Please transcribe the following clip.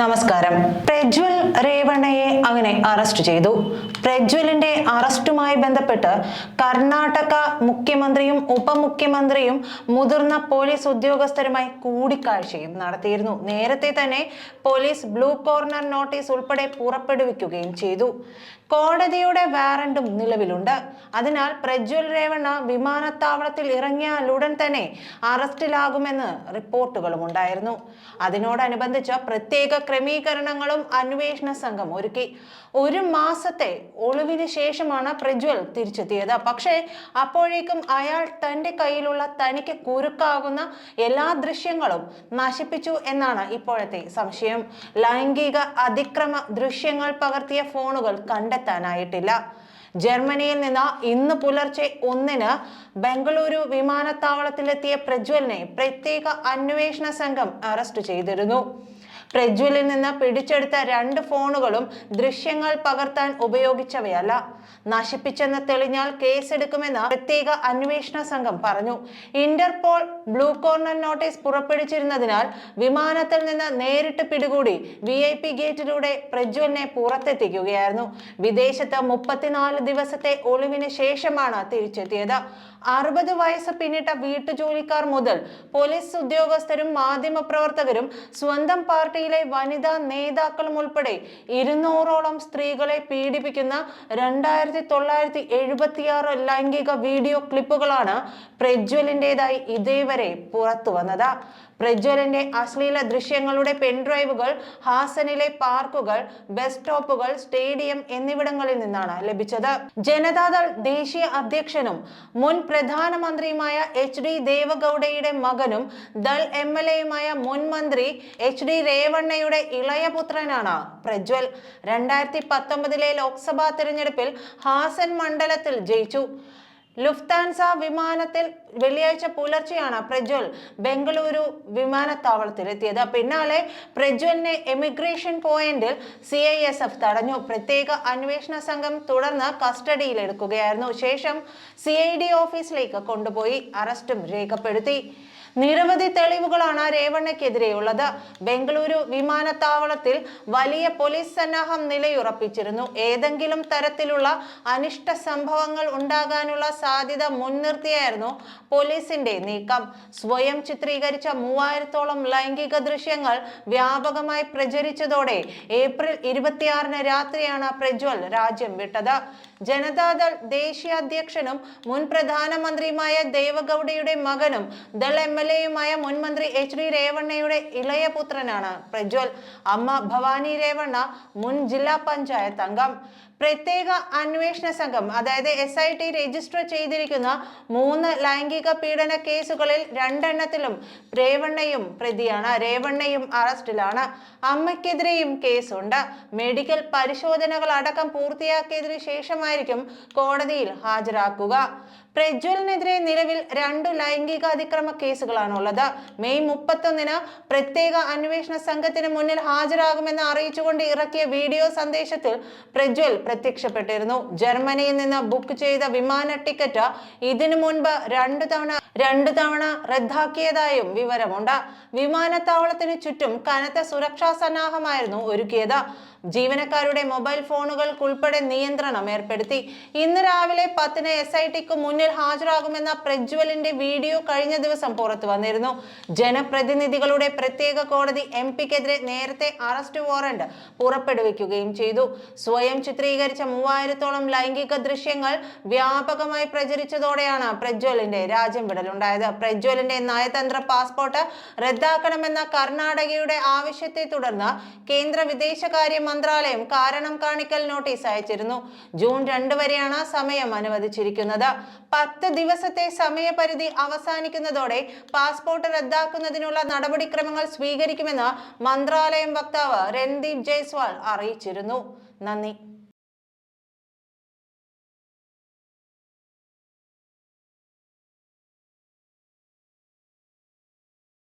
നമസ്കാരം. പ്രജ്വൽ രേവണയെ അങ്ങനെ അറസ്റ്റ് ചെയ്തു. പ്രജ്വലിന്റെ അറസ്റ്റുമായി ബന്ധപ്പെട്ട് കർണാടക മുഖ്യമന്ത്രിയും ഉപമുഖ്യമന്ത്രിയും മുതിർന്ന പോലീസ് ഉദ്യോഗസ്ഥരുമായി കൂടിക്കാഴ്ചയും നടത്തിയിരുന്നു. നേരത്തെ തന്നെ പോലീസ് ബ്ലൂ കോർണർ നോട്ടീസ് ഉൾപ്പെടെ പുറപ്പെടുവിക്കുകയും ചെയ്തു. കോടതിയുടെ വാറണ്ടും നിലവിലുണ്ട്. അതിനാൽ പ്രജ്വൽ രേവണ വിമാനത്താവളത്തിൽ ഇറങ്ങിയാൽ ഉടൻ തന്നെ അറസ്റ്റിലാകുമെന്ന് റിപ്പോർട്ടുകളും ഉണ്ടായിരുന്നു അതിനോടനുബന്ധിച്ച് പ്രത്യേക ക്രമീകരണങ്ങളും അന്വേഷണ സംഘം ഒരുക്കി. ഒരു മാസത്തെ ഒളിവിന് ശേഷമാണ് പ്രജ്വൽ തിരിച്ചെത്തിയത്. പക്ഷേ അപ്പോഴേക്കും അയാൾ തന്റെ കയ്യിലുള്ള തനിക്ക് കുരുക്കാകുന്ന എല്ലാ ദൃശ്യങ്ങളും നശിപ്പിച്ചു എന്നാണ് ഇപ്പോഴത്തെ സംശയം. ലൈംഗിക അതിക്രമ ദൃശ്യങ്ങൾ പകർത്തിയ ഫോണുകൾ കണ്ടെത്താനായിട്ടില്ല. ജർമ്മനിയിൽ നിന്ന് ഇന്ന് പുലർച്ചെ ഒന്നിന് ബംഗളൂരു വിമാനത്താവളത്തിലെത്തിയ പ്രജ്വലിനെ പ്രത്യേക അന്വേഷണ സംഘം അറസ്റ്റ് ചെയ്തിരുന്നു. പ്രജ്വലിൽ നിന്ന് പിടിച്ചെടുത്ത രണ്ട് ഫോണുകളും ദൃശ്യങ്ങൾ പകർത്താൻ ഉപയോഗിച്ചവയല്ല. നശിപ്പിച്ചെന്ന് തെളിഞ്ഞാൽ കേസെടുക്കുമെന്ന് പ്രത്യേക അന്വേഷണ സംഘം പറഞ്ഞു. ഇന്റർപോൾ ബ്ലൂ കോർണർ നോട്ടീസ് പുറപ്പെടുവിച്ചിരുന്നതിനാൽ വിമാനത്തിൽ നിന്ന് നേരിട്ട് പിടികൂടി വി ഐ പി ഗേറ്റിലൂടെ പ്രജ്വലിനെ പുറത്തെത്തിക്കുകയായിരുന്നു. വിദേശത്ത് മുപ്പത്തിനാല് ദിവസത്തെ ഒളിവിന് ശേഷമാണ് തിരിച്ചെത്തിയത്. അറുപത് വയസ്സ് പിന്നിട്ട വീട്ടുജോലിക്കാർ മുതൽ പോലീസ് ഉദ്യോഗസ്ഥരും മാധ്യമപ്രവർത്തകരും സ്വന്തം പാർട്ടിയിലെ വനിതാ നേതാക്കളും ഉൾപ്പെടെ ഇരുന്നൂറോളം സ്ത്രീകളെ പീഡിപ്പിക്കുന്ന രണ്ടായിരത്തി തൊള്ളായിരത്തി എഴുപത്തിയാറ് ലൈംഗിക വീഡിയോ ക്ലിപ്പുകളാണ് പ്രജ്വലിന്റെതായി ഇതേവരെ പുറത്തു വന്നത് പ്രജ്വലിന്റെ അശ്ലീല ദൃശ്യങ്ങളുടെ പെൻഡ്രൈവുകൾ ഹാസനിലെ പാർക്കുകൾ ബസ് സ്റ്റോപ്പുകൾ സ്റ്റേഡിയം എന്നിവിടങ്ങളിൽ നിന്നാണ് ലഭിച്ചത്. ജനതാദൾ ദേശീയ അധ്യക്ഷനും മുൻ പ്രധാനമന്ത്രിയുമായ എച്ച് ഡി ദേവഗൌഡയുടെ മകനും ദൾ എം എൽ എയുമായ മുൻ മന്ത്രി എച്ച് ഡി രേവണ്ണയുടെ ഇളയ പുത്രനാണ് പ്രജ്വൽ. രണ്ടായിരത്തി പത്തൊമ്പതിലെ ലോക്സഭാ തിരഞ്ഞെടുപ്പിൽ ഹാസൻ മണ്ഡലത്തിൽ ജയിച്ചു. ലുഫ്താൻസ വിമാനത്തിൽ വെള്ളിയാഴ്ച പുലർച്ചെയാണ് പ്രജ്വൽ ബംഗളൂരു വിമാനത്താവളത്തിൽ എത്തിയത് പിന്നാലെ പ്രജ്വലിനെ എമിഗ്രേഷൻ പോയിന്റിൽ സി ഐ എസ് എഫ് തടഞ്ഞു. പ്രത്യേക അന്വേഷണ സംഘം തുടർന്ന് കസ്റ്റഡിയിൽ എടുക്കുകയായിരുന്നു ശേഷം സി ഐ ഡി ഓഫീസിലേക്ക് കൊണ്ടുപോയി അറസ്റ്റും രേഖപ്പെടുത്തി. നിരവധി തെളിവുകളാണ് രേവണ്ണയ്ക്കെതിരെയുള്ളത്. ബംഗളൂരു വിമാനത്താവളത്തിൽ വലിയ പോലീസ് സന്നാഹം നിലയുറപ്പിച്ചിരുന്നു. ഏതെങ്കിലും തരത്തിലുള്ള അനിഷ്ട സംഭവങ്ങൾ ഉണ്ടാകാനുള്ള സാധ്യത മുൻനിർത്തിയായിരുന്നു പോലീസിന്റെ നീക്കം. സ്വയം ചിത്രീകരിച്ച മൂവായിരത്തോളം ലൈംഗിക ദൃശ്യങ്ങൾ വ്യാപകമായി പ്രചരിച്ചതോടെ ഏപ്രിൽ ഇരുപത്തിയാറിന് രാത്രിയാണ് പ്രജ്വൽ രാജ്യം വിട്ടത്. ജനതാദൾ ദേശീയ അധ്യക്ഷനും മുൻ പ്രധാനമന്ത്രിയുമായ ദേവഗൌഡയുടെ മകനും ദൾ എം. എൽ എയുമായ മുൻ മന്ത്രി എച്ച് ഡി രേവണ്ണയുടെ ഇളയ പുത്രനാണ് പ്രജ്വൽ. അമ്മ ഭവാനി രേവണ്ണ മുൻ ജില്ലാ പഞ്ചായത്ത് അംഗം. പ്രത്യേക അന്വേഷണ സംഘം അതായത് എസ് ഐ ടി രജിസ്റ്റർ ചെയ്തിരിക്കുന്ന മൂന്ന് ലൈംഗിക പീഡന കേസുകളിൽ രണ്ടെണ്ണത്തിലും രേവണ്ണയും പ്രതിയാണ്. രേവണ്ണയും അറസ്റ്റിലാണ്. അമ്മയ്ക്കെതിരെയും കേസുണ്ട്. മെഡിക്കൽ പരിശോധനകൾ അടക്കം പൂർത്തിയാക്കിയതിനു ശേഷമായിരിക്കും കോടതിയിൽ ഹാജരാക്കുക. പ്രജ്വലിനെതിരെ നിലവിൽ രണ്ടു ലൈംഗിക അതിക്രമ കേസുകളാണ് ഉള്ളത് മെയ് മുപ്പത്തൊന്നിന് പ്രത്യേക അന്വേഷണ സംഘത്തിന് മുന്നിൽ ഹാജരാകുമെന്ന് അറിയിച്ചുകൊണ്ട് ഇറക്കിയ വീഡിയോ സന്ദേശത്തിൽ പ്രജ്വൽ പ്രത്യക്ഷപ്പെട്ടിരുന്നു. ജർമ്മനിയിൽ നിന്ന് ബുക്ക് ചെയ്ത വിമാന ടിക്കറ്റ് ഇതിനു മുൻപ് രണ്ടു തവണ രണ്ടു തവണ റദ്ദാക്കിയതായും വിവരമുണ്ട്. വിമാനത്താവളത്തിന് ചുറ്റും കനത്ത സുരക്ഷാ സന്നാഹമായിരുന്നു ഒരുക്കിയത്. ജീവനക്കാരുടെ മൊബൈൽ ഫോണുകൾക്കുൾപ്പെടെ നിയന്ത്രണം ഏർപ്പെടുത്തി. ഇന്ന് രാവിലെ പത്തിന് എസ് ഐ ടിക്ക് മുന്നിൽ ഹാജരാകുമെന്ന പ്രജ്വലിന്റെ വീഡിയോ കഴിഞ്ഞ ദിവസം പുറത്തു വന്നിരുന്നു. ജനപ്രതിനിധികളുടെ പ്രത്യേക കോടതി എം പിക്കെതിരെ നേരത്തെ അറസ്റ്റ് വാറന്റ് പുറപ്പെടുവിക്കുകയും ചെയ്തു. സ്വയം ചിത്രീകരിച്ച മൂവായിരത്തോളം ലൈംഗിക ദൃശ്യങ്ങൾ വ്യാപകമായി പ്രചരിച്ചതോടെയാണ് പ്രജ്വലിന്റെ രാജ്യം വിടലുണ്ടായത്. പ്രജ്വലിന്റെ നയതന്ത്ര പാസ്പോർട്ട് റദ്ദാക്കണമെന്ന കർണാടകയുടെ ആവശ്യത്തെ തുടർന്ന് കേന്ദ്ര വിദേശകാര്യ മന്ത്രാലയം കാരണം കാണിക്കൽ നോട്ടീസ് അയച്ചിരുന്നു. ജൂൺ രണ്ട് വരെയാണ് സമയം അനുവദിച്ചിരിക്കുന്നത്. പത്ത് ദിവസത്തെ സമയപരിധി അവസാനിക്കുന്നതോടെ പാസ്പോർട്ട് റദ്ദാക്കുന്നതിനുള്ള നടപടിക്രമങ്ങൾ സ്വീകരിക്കുമെന്ന് മന്ത്രാലയം വക്താവ് രൺദീപ് ജയ്സ്വാൾ അറിയിച്ചിരുന്നു. നന്ദി.